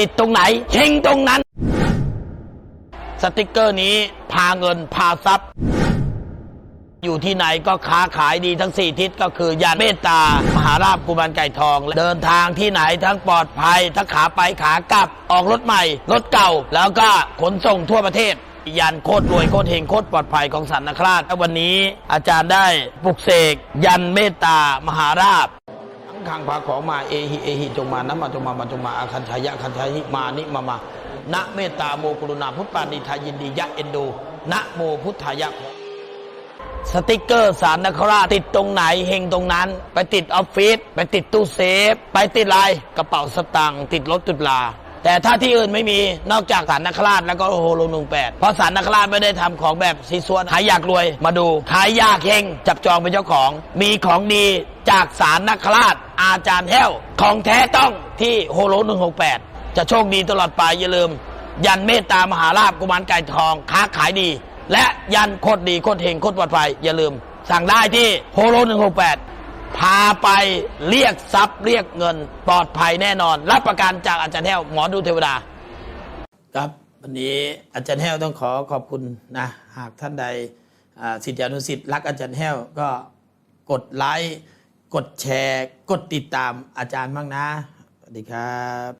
ติดตรงไหนเฮงตรงนั้น สติกเกอร์นี้พาเงินพาทรัพย์ อยู่ที่ไหนก็ค้าขายดีทั้งสี่ทิศก็คือยันเมตตา มหาราบกุมารไก่ทอง เดินทางที่ไหนทั้งปลอดภัย ทั้งขาไปขากลับออกรถใหม่ รถเก่า แล้วก็ขนส่งทั่วประเทศยันโคตรรวยโคตรเฮงโคตรปลอดภัยของสันนคราชและวันนี้อาจารย์ได้ปลุกเสกยันเมตตามหาราบ ขังพาของมาเอหิเอหิจงมานะมาจงมามาจงมาอาคันชายะคันชายิมานิมามานะเมตตาโมกรุณาพุทธปานิทายินดียะเอ็นดูนะโมพุทธายะสติกเกอร์สารนคราติดตรงไหนเฮงตรงนั้น ไปติดออฟฟิศไปติดตู้เซฟ ไปติดลายกระเป๋าสตางค์ติดรถติดลา แต่ถ้าที่อื่นไม่มีนอกจากสารนคราชแล้วก็โฮโลนุงแปดเพราะสารนคราชไม่ได้ทำของแบบซีซัวใครอยากรวยมาดูขายยากเฮงจับจองเป็นเจ้าของ มีของดีจากสารนคราชอาจารย์แห้ว ของแท้ต้องที่โฮโลหนึ่งหกแปดจะโชคดีตลอดไปอย่าลืม ยันเมตตามหาลาบกุมารไก่ทองค้าขายดี และยันโคตรดีโคตรเฮงโคตรปลอดภัยอย่าลืม สั่งได้ที่โฮโลหนึ่งหกแปด พาไปเรียกทรัพย์เรียกเงินปลอดภัยแน่นอน รับประกันจากอาจารย์แห้วหมอดูเทวดา ครับวันนี้อาจารย์แห้วต้องขอขอบคุณนะหากท่านใดสิทธิอนุสิทธิ์รักอาจารย์แห้วก็กดไลค์กดแชร์ กดติดตามอาจารย์บ้างนะ สวัสดีครับ